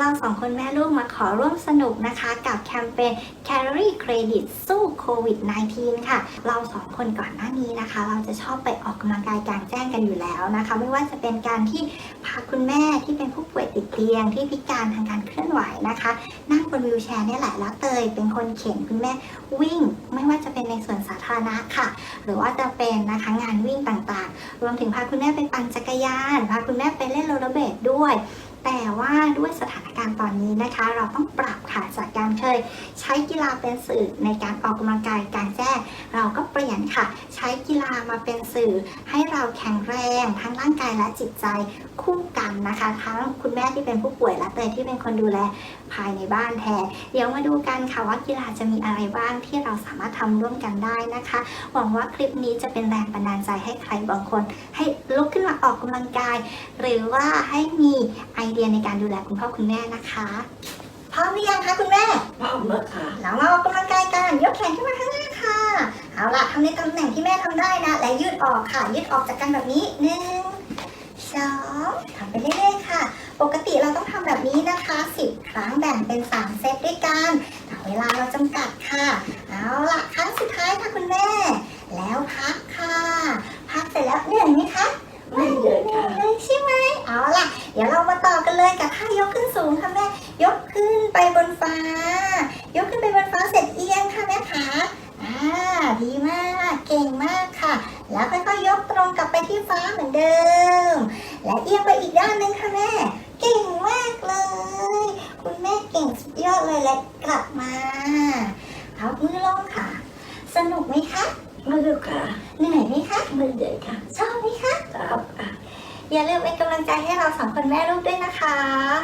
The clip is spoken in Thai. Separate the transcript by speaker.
Speaker 1: เราสองคนแม่ลูกมาขอร่วมสนุกนะคะกับแคมเปญ Calorie Credit สู้โควิด -19 ค่ะ เราสองคนก่อนหน้านี้นะคะ เราจะชอบไปออกกำลังกายกลางแจ้งกันอยู่แล้วนะคะ ไม่ว่าจะเป็นการที่พาคุณแม่ที่เป็นผู้ป่วยติดเตียง ที่พิการทางการเคลื่อนไหวนะคะ นั่งบนวิวแชร์เนี่ยแหละแล้วเตยเป็นคนเข็นคุณแม่วิ่ง ไม่ว่าจะเป็นในสวนสาธารณะค่ะ หรือว่าจะเป็นนะคะงานวิ่งต่างๆ รวมถึงพาคุณแม่ไปปั่นจักรยาน พาคุณแม่ไปเล่นโรลเลอร์เบลดด้วย แต่ว่าด้วยสถานการณ์ตอนนี้นะคะ เราต้องปรับค่ะจากการเคยใช้กีฬาเป็นสื่อในการออกกำลังกายการแจ้งเราก็เปลี่ยนค่ะ กีฬามาเป็นสื่อ ให้เราแข็งแรงทั้งร่างกายและจิตใจคู่กันนะคะ ทั้งคุณแม่ที่เป็นผู้ป่วยและเตยที่เป็นคนดูแลภายในบ้านแทนเดี๋ยวมาดูกันค่ะว่ากีฬาจะมีอะไรบ้างที่เราสามารถทำร่วมกันได้นะคะ หวังว่าคลิปนี้จะเป็นแรงบันดาลใจให้ใครบางคน ให้ลุกขึ้นมาออกกำลังกาย หรือว่าให้มีไอเดียในการดูแลคุณพ่อคุณแม่นะคะพร้อมหรือยังคะคุณแม่
Speaker 2: พร้อมแล้วค่ะ
Speaker 1: ในตำแหน่งที่แม่ทำได้นะ และยืดออกค่ะ ยืดออกจากกันแบบนี้หนึ่งสองทำไปเรื่อยๆค่ะ ปกติเราต้องทำแบบนี้นะคะ10ครั้งแบ่งเป็น3เซตด้วยกันแต่เวลาเราจำกัดค่ะ เอาล่ะครั้งสุดท้ายค่ะคุณแม่ แล้วพักค่ะ พักเสร็จแล้วเหนื่อยไหมคะ
Speaker 2: ไม่เหนื่อย
Speaker 1: เลยใช่ไหมเอาล่ะ เดี๋ยวเรามาต่อกันเลยกับท่ายกขึ้นสูงค่ะแม่ ยกขึ้นไปบนฟ้า ยกขึ้นไปบนฟ้าเสร็จเอียงค่ะแม่ขาอ่าดีมาก เก่งมากค่ะ แล้วค่อยๆยกตรงกลับไปที่ฟ้าเหมือนเดิม และเอียงไปอีกด้านหนึงค่ะแม่ เก่งมากเลย คุณแม่เก่งสุดยอดเลยและกลับมาเอามือลงค่ะ สนุกไหมคะ
Speaker 2: ไม่รู้ค่ะ
Speaker 1: เหนื่อยไหมคะ
Speaker 2: ไม่เหนื่อยค่ะ
Speaker 1: ชอบไหมคะ
Speaker 2: ครับค่ะ
Speaker 1: อย่าลืมเป็นกำลังใจให้เราสองคนแม่ลูกด้วยนะคะ